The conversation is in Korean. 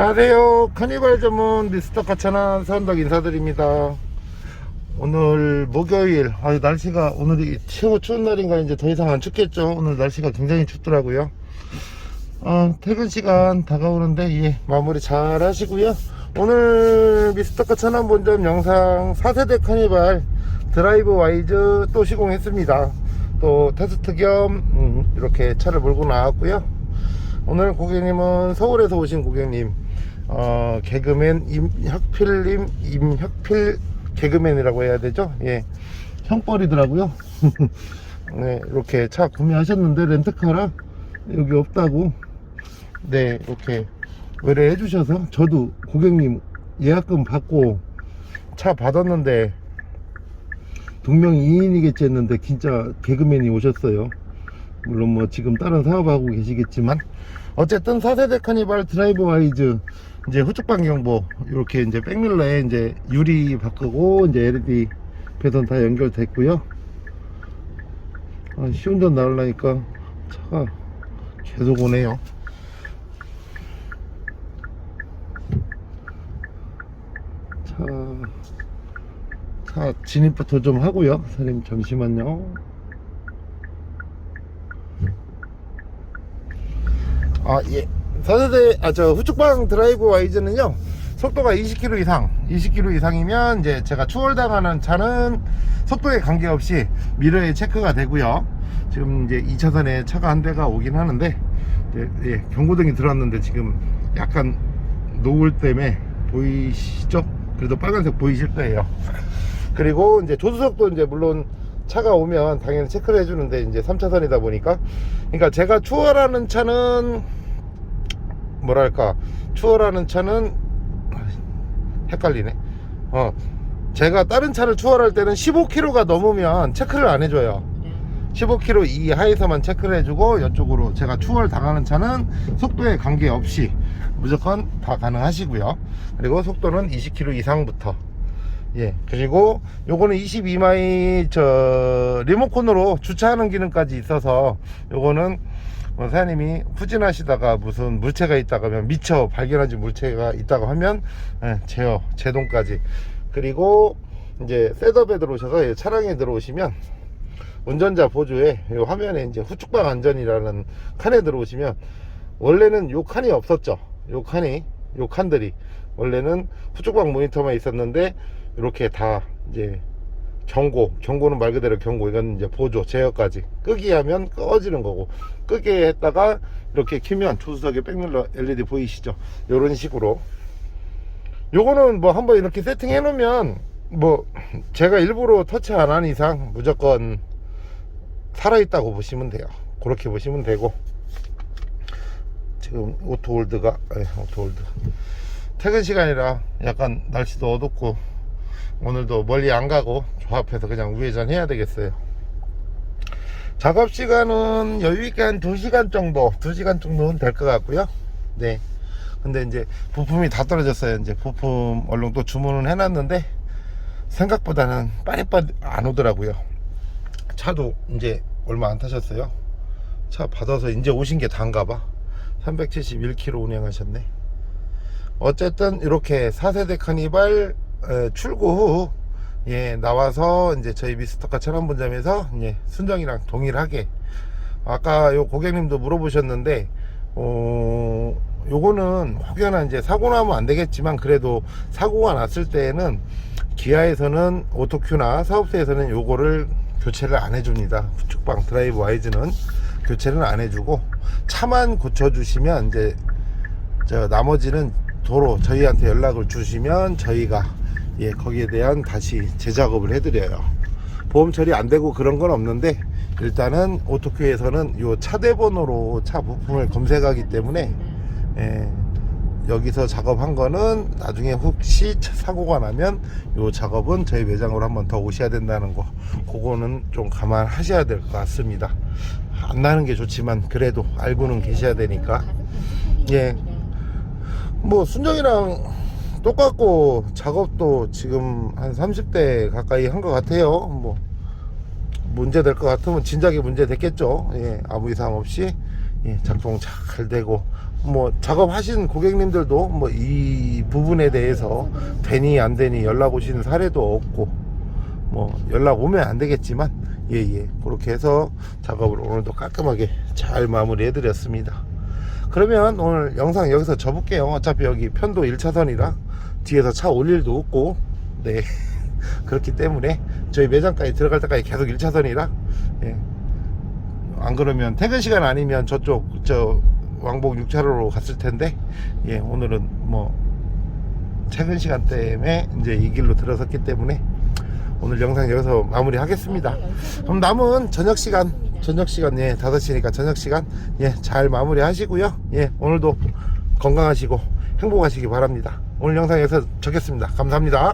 안녕하세요. 카니발 전문 미스터 카차나 선덕 인사드립니다. 오늘 목요일, 아 날씨가 오늘이 최고 추운 날인가 이제 더 이상 안 춥겠죠. 오늘 날씨가 굉장히 춥더라고요. 어, 퇴근 시간 다가오는데 예, 마무리 잘 하시고요. 오늘 미스터 카차나 본점 영상 4세대 카니발 드라이브 와이즈 또 시공했습니다. 또 테스트 겸 음, 이렇게 차를 몰고 나왔고요. 오늘 고객님은 서울에서 오신 고객님, 어, 개그맨 임혁필님, 임혁필 개그맨이라고 해야 되죠? 예. 형벌이더라고요. 네, 이렇게 차 구매하셨는데 렌트카라 여기 없다고. 네, 이렇게 의뢰해 주셔서 저도 고객님 예약금 받고 차 받았는데 동명 이인이겠지 했는데 진짜 개그맨이 오셨어요. 물론 뭐 지금 다른 사업하고 계시겠지만 어쨌든 4세대 카니발 드라이브 와이즈 이제 후측 방경보 이렇게 이제 백밀러에 이제 유리 바꾸고 이제 LED 배선 다 연결됐고요. 아, 시운전 나오려니까 차가 계속 오네요. 차, 차 진입부터 좀 하고요. 선생님 잠시만요. 아, 예. 4세대, 아, 저, 후측방 드라이브 와이즈는요, 속도가 20km 이상, 20km 이상이면, 이제 제가 추월당하는 차는 속도에 관계없이 미러에 체크가 되고요. 지금 이제 2차선에 차가 한 대가 오긴 하는데, 예, 경고등이 들어왔는데 지금 약간 노을 때문에 보이시죠? 그래도 빨간색 보이실 거예요. 그리고 이제 조수석도 이제 물론 차가 오면 당연히 체크를 해주는데 이제 3차선이다 보니까. 그러니까 제가 추월하는 차는 뭐랄까 추월하는 차는 헷갈리네. 어 제가 다른 차를 추월할 때는 15km가 넘으면 체크를 안 해줘요. 15km 이하에서만 체크를 해주고 이쪽으로 제가 추월 당하는 차는 속도에 관계없이 무조건 다 가능하시고요. 그리고 속도는 20km 이상부터 예 그리고 요거는 22마이 저 리모컨으로 주차하는 기능까지 있어서 요거는 뭐 사장님이 후진하시다가 무슨 물체가 있다가 하면 미처 발견하지 물체가 있다고 하면 예, 제어 제동까지. 그리고 이제 셋업에 들어오셔서 예, 차량에 들어오시면 운전자 보조에 이 화면에 이제 후측방 안전이라는 칸에 들어오시면 원래는 요 칸이 없었죠. 요 칸이 요 칸들이 원래는 후측방 모니터만 있었는데 이렇게 다 이제 경고 경고는 말 그대로 경고. 이건 이제 보조 제어까지. 끄기 하면 꺼지는 거고. 끄게 했다가 이렇게 키면 조수석에 백밀러 LED 보이시죠? 이런 식으로. 요거는 뭐 한번 이렇게 세팅해 놓으면 뭐 제가 일부러 터치 안 한 이상 무조건 살아있다고 보시면 돼요. 그렇게 보시면 되고. 지금 오토홀드가 에, 오토홀드 퇴근 시간이라 약간 날씨도 어둡고 오늘도 멀리 안 가고 조합해서 그냥 우회전 해야 되겠어요. 작업 시간은 여유있게 한 2시간 정도 2시간 정도는 될 것 같고요. 네. 근데 이제 부품이 다 떨어졌어요. 이제 부품 얼른 또 주문은 해놨는데 생각보다는 빠릿빠릿 안 오더라고요. 차도 이제 얼마 안 타셨어요. 차 받아서 이제 오신 게 다인가 봐. 371km 운행하셨네 어쨌든 이렇게 4세대 카니발 에, 출고 후 예, 나와서 이제 저희 미스터카 천안본점에서 예, 순정이랑 동일하게. 아까 요 고객님도 물어보셨는데 어 요거는 혹여나 이제 사고 나면 안 되겠지만 그래도 사고가 났을 때에는 기아에서는 오토큐나 사업소에서는 요거를 교체를 안 해줍니다. 후측방 드라이브 와이즈는 교체를 안 해주고 차만 고쳐주시면 이제 저 나머지는 도로 저희한테 연락을 주시면 저희가 예 거기에 대한 다시 재작업을 해드려요. 보험 처리 안 되고 그런 건 없는데 일단은 오토큐에서는 요 차대번호로 차 부품을 검색하기 때문에 예, 여기서 작업한 거는 나중에 혹시 사고가 나면 요 작업은 저희 매장으로 한번 더 오셔야 된다는 거 그거는 좀 감안하셔야 될 것 같습니다. 안 나는 게 좋지만 그래도 알고는 계셔야 되니까. 예. 뭐 순정이랑 똑같고 작업도 지금 한 30대 가까이 한 것 같아요. 뭐 문제 될 것 같으면 진작에 문제 됐겠죠. 예 아무 이상 없이. 예, 작동 잘 되고. 뭐 작업하신 고객님들도 뭐 이 부분에 대해서 되니 안 되니 연락 오시는 사례도 없고 뭐 연락 오면 안 되겠지만 예예. 그렇게 해서 작업을 오늘도 깔끔하게 잘 마무리해 드렸습니다 그러면 오늘 영상 여기서 접을게요. 어차피 여기 편도 1차선이라 뒤에서 차 올 일도 없고. 네. 그렇기 때문에 저희 매장까지 들어갈 때까지 계속 1차선이라. 예. 안 그러면 퇴근 시간 아니면 저쪽 저 왕복 6차로로 갔을 텐데. 예 오늘은 뭐 퇴근 시간 때문에 이제 이 길로 들어섰기 때문에 오늘 영상 여기서 마무리 하겠습니다. 그럼 남은 저녁 시간 저녁 시간 예 5시니까 저녁 시간 예 잘 마무리 하시고요. 예 오늘도 건강하시고 행복하시기 바랍니다. 오늘 영상 여기서 적겠습니다. 감사합니다